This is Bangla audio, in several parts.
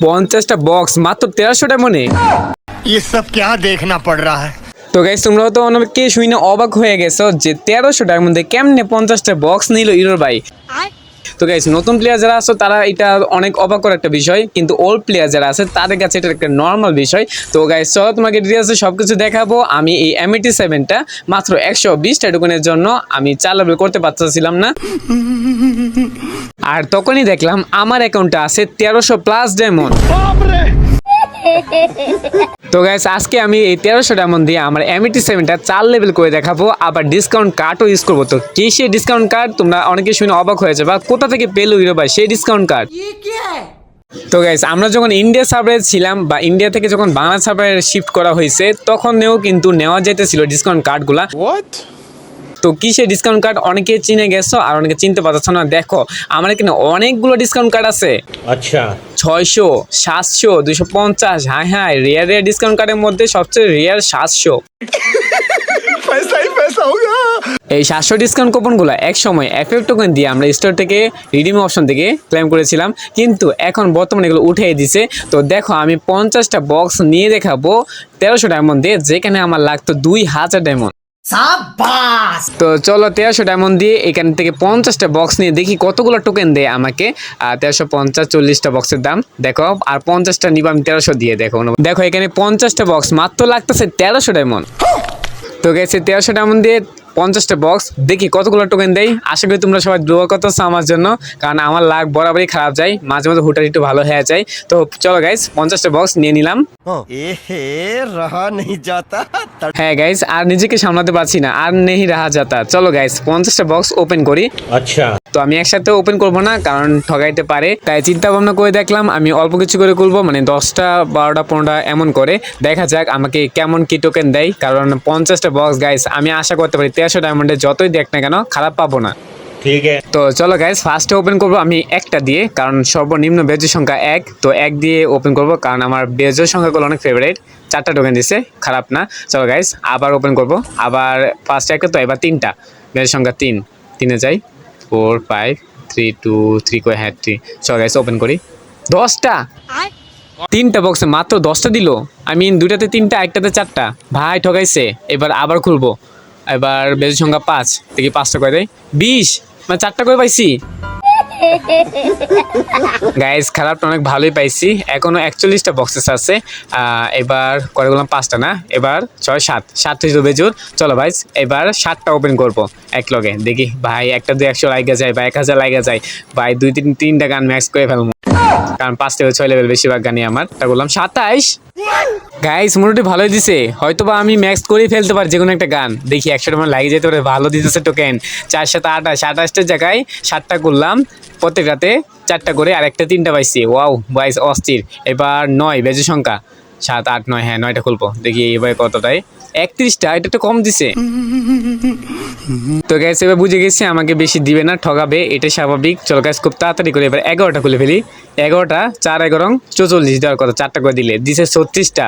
পঞ্চাশটা বক্স মাত্র তেরোশো ডায়মন্ডে ये सब क्या देखना पड़ रहा है তো গাইস তোমরা তো অনেকে শুনে অবাক হয়ে গেছো যে তেরোশো ডায়মন্ডে কেমনে পঞ্চাশটা বক্স নিল ইরোর ভাই তো গাইস নতুন প্লেয়ার যারা আছে, তারা এটা অনেক অবাকর একটা বিষয়, কিন্তু ওল্ড প্লেয়ার যারা আছে, তাদের কাছে এটা একটা নর্মাল বিষয়। তো গাইস চলো তোমাকে ডিটেলসে সব কিছু দেখাবো। আমি এই এমএটি সেভেনটা মাত্র একশো বিশটা টোকেনের জন্য আমি চালাবে করতে পারতেছিলাম না। আর তখনই দেখলাম আমার অ্যাকাউন্টটা আছে তেরোশো প্লাস ডায়মন্ড তো গাইস আজকে আমি এই তেরোশো ডায়মন্ড দিয়ে আমার এমএটি সেভেনটা চার লেভেল করে দেখাবো আবার ডিসকাউন্ট কার্ডও ইউজ করব। তো কি সেই ডিসকাউন্ট কার্ড তোমরা অনেকে শুনে অবাক হয়েছে বা কোথা থেকে পেল হিরো ভাই সেই ডিসকাউন্ট কার্ড তো গাইস আমরা যখন ইন্ডিয়া সার্ভারে ছিলাম বা ইন্ডিয়া থেকে যখন বাংলা সার্ভারে শিফট করা হয়েছে তখনও কিন্তু নেওয়া যেতেছিল ডিসকাউন্ট কার্ডগুলা তো কিসে ডিসকাউন্ট কার্ড অনেকে চিনে গেছো আর অনেকে চিনতে পারছ না। দেখো আমার এখানে অনেকগুলো ডিসকাউন্ট কার্ড আছে। আচ্ছা। ছয়শো সাতশো দুশো পঞ্চাশ হ্যাঁ হ্যাঁ রেয়ার রিয়ার ডিসকাউন্ট কার্ডের মধ্যে সবচেয়ে রেয়ার সাতশো। এই সাতশো ডিসকাউন্ট কুপনগুলো এক সময় এফএফ টোকেন দিয়ে আমরা স্টোর থেকে রিডিম অপশন থেকে ক্লেম করেছিলাম। কিন্তু এখন বর্তমানে এগুলো উঠিয়ে দিছে। তো দেখো আমি পঞ্চাশটা বক্স নিয়ে দেখাবো তেরোশো ডায়মন্ড দিয়ে যেখানে আমার লাগতো দুই হাজার ডায়মন্ড তো চলো তেরোশো ডায়মন্ড দিয়ে এখান থেকে পঞ্চাশটা বক্স নিয়ে দেখি কতগুলো টোকেন দেয় আমাকে। তেরোশো পঞ্চাশ, চল্লিশটা বক্সের দাম। দেখো, আর পঞ্চাশটা নিব আমি তেরোশো দিয়ে, দেখো। দেখো, এখানে পঞ্চাশটা বক্স মাত্র লাগতেছে তেরোশো ডায়মন্ড তো গেছে তেরোশো ডায়মন্ড দিয়ে পঞ্চাশটা বক্স দেখি কতগুলো টোকেন দেয় আশা করি তোমরা সবাই দোয়া কত আমার জন্য। কারণ আমার লাগ বরাবরই খারাপ যায়। মাঝে মাঝে হুটার একটু ভালো হয়ে যায়। তো চলো গাইস পঞ্চাশটা বক্স নিয়ে নিলাম। হ্যাঁ। গাইস হ্যাঁ আর নিজেকে সামলাতে পারছি না। আর নেই রাহা যাতা। চলো গাইস পঞ্চাশটা বক্স ওপেন করি। আচ্ছা। তো আমি একসাথে ওপেন করব না কারণ ঠগাইতে পারে। তাই চিন্তা ভাবনা করে দেখলাম আমি অল্প কিছু করে করব মানে দশটা বারোটা পনেরোটা এমন করে। দেখা যাক আমাকে কেমন কি টোকেন দেয়। কারণ পঞ্চাশটা বক্স গাইস আমি আশা করতে পারি তেরোশো ডায়মন্ডে যতই দেখ না কেন খারাপ পাবো না। ঠিক আছে। তো চলো গাইজ ফার্স্টে ওপেন করব আমি একটা দিয়ে কারণ সর্বনিম্ন বেজের সংখ্যা এক তো এক দিয়ে ওপেন করব কারণ আমার বেজের সংখ্যাগুলো অনেক ফেভারিট চারটা টোকেন দিছে খারাপ না। চলো গাইজ আবার ওপেন করব। আবার ফার্স্টে একটা তো এবার তিনটা। বেজের সংখ্যা তিন। তিনে যাই। Four five three two three কো হ্যাঁ থ্রি চলো গাইজ ওপেন করি। দশটা? তিনটা বক্সে মাত্র দশটা দিল। আই মিন দুটাতে তিনটা একটাতে চারটা। ভাই ঠকাইছে। এবার আবার খুলবো। এবার বেজের সংখ্যা পাঁচ। দেখি পাঁচটা করে দেয়? বিশ। মানে চারটা করে পাইছি? গাইজ খারাপটা অনেক ভালোই পাইছি। এখনও একচল্লিশটা বক্সেস আছে। এবার করে গেলাম পাঁচটা, না? এবার ছয়, সাত। সাতটা ছিল বেজুর। চলো ভাই এবার সাতটা ওপেন করব এক লগে। দেখি, ভাই, একটা দুই একশো লাইগা যায়, বা এক হাজার লাইগা যায়। ভাই, দুই তিন, তিনটা গান ম্যাক্স করে ফেলব। কারণ পাঁচ থেকে ছয় লেভেল বেশিরভাগ গানই আমার। তা বললাম, সাতাইশ? গাইস মোটামুটি ভালোই দিছে। হয়তো বা আমি ম্যাক্স করেই ফেলতে পারি যে কোনো একটা গান। দেখি একশো টাকা লাগিয়ে যেতে পারে, ভালো দিতেছে টোকেন চার সাথে আঠাশ আঠাশটার জায়গায় সাতটা করলাম। প্রত্যেকটাতে চারটা করে আর একটা তিনটা পাইছি। ওয়াও বাইস অস্থির। এবার নয়, বেজে সংখ্যা। সাত, আট, নয় হ্যাঁ নয়টা খুলবো। দেখি এবার কতটাই। একত্রিশটা, এটা একটু কম দিছে। তো গ্যাস এবার বুঝে গেছি, আমাকে বেশি দিবে না, ঠগাবে, এটাই স্বাভাবিক। চলো গ্যাস খুব তাড়াতাড়ি করে এবার এগারোটা খুলে ফেলি। এগারোটা, চার, এগারো চৌচল্লিশ দেওয়ার কথা, চারটা করে দিলে। দিছে ছত্রিশটা।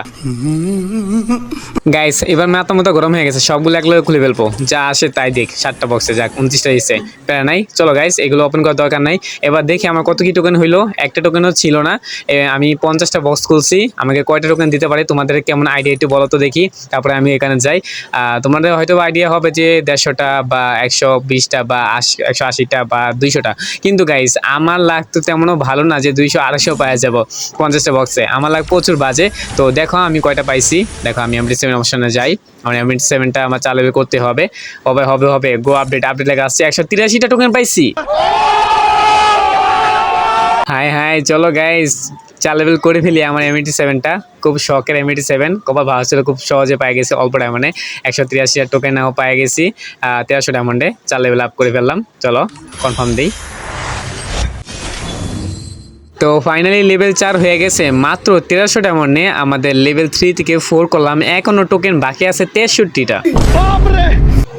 গাইস এবার মাথা মতো গরম হয়ে গেছে, সবগুলো এক খুলে ফেলব। যা আসে তাই দেখ, সাতটা বক্সে যাক, উনত্রিশটা দিচ্ছে প্যারা নাই। চলো গাইস এগুলো ওপেন করার দরকার নাই। এবার দেখি আমার কত কি টোকেন হইল, একটা টোকেনও ছিল না। আমি পঞ্চাশটা বক্স খুলছি, আমাকে কয়টা টোকেন দিতে পারে। তোমাদের কেমন আইডিয়া একটু বলো তো দেখি। তারপরে আমি এখানে যাই। তোমাদের হয়তো আইডিয়া হবে যে দেড়শোটা বা একশো বিশটা বা আশি, একশো আশিটা বা দুইশোটা। কিন্তু গাইস আমার লাগ তো তেমনও ভালো না যে দুইশো আড়াইশো পাওয়া যাব পঞ্চাশটা বক্সে আমার লাগ প্রচুর বাজে। তো দেখো আমি কয়টা পাইছি। দেখো আমি এমডি সেভেন অপশনে যাই। আমার এমডি সেভেনটা আমার চালাবে করতে হবে। হবে হবে হবে। গো আপডেট আপডেট লেগে আসছে একশো তিরাশিটা টোকেন পাইছি। হাই হাই চলো গাইস চার লেভেল করে ফেলি আমার এমএটি সেভেনটা খুব শখের এমএটি সেভেন কপাল ভালো ছিল, খুব সহজে পায়ে গেছি অল্প ডায়মন্ডে একশো তিরাশি টোকেনও পায়ে গেছি তেরোশো ডায়মন্ডে চার লেভেল আপ করে ফেললাম। চলো কনফার্ম দিই। তো ফাইনালি লেভেল চার হয়ে গেছে। মাত্র তেরোশো ডায়মন্ডে আমাদের লেভেল থ্রি থেকে ফোর করলাম। এখনও টোকেন বাকি আছে তেষট্টিটা।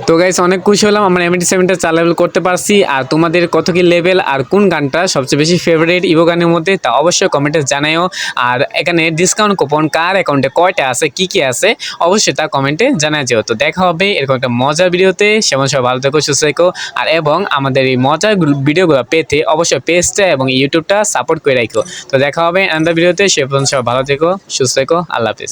তো গাইস অনেক খুশি হলাম। আমরা এমএটি সেভেনটা চার লেভেল করতে পারছি। আর তোমাদের কত কি লেভেল আর কোন গানটা সবচেয়ে বেশি ফেভারিট ইভো গানের মধ্যে তা অবশ্যই কমেন্টে জানাইও আর এখানে ডিসকাউন্ট কুপন কার অ্যাকাউন্টে কয়টা আছে কি কি আছে অবশ্যই তা কমেন্টে জানা যেও। তো দেখা হবে এরকম একটা মজার ভিডিওতে। সেমন সবাই ভালো থেকো সুস্থ থেকো। আর এবং আমাদের এই মজার ভিডিওগুলো পেতে অবশ্যই পেজটা এবং ইউটিউবটা সাপোর্ট করে রাখো তো দেখা হবে আন্দার ভিডিওতে সে পর্যন্ত সব ভালো থেকো, সুস্থ থেকো। আল্লাহ হাফিজ।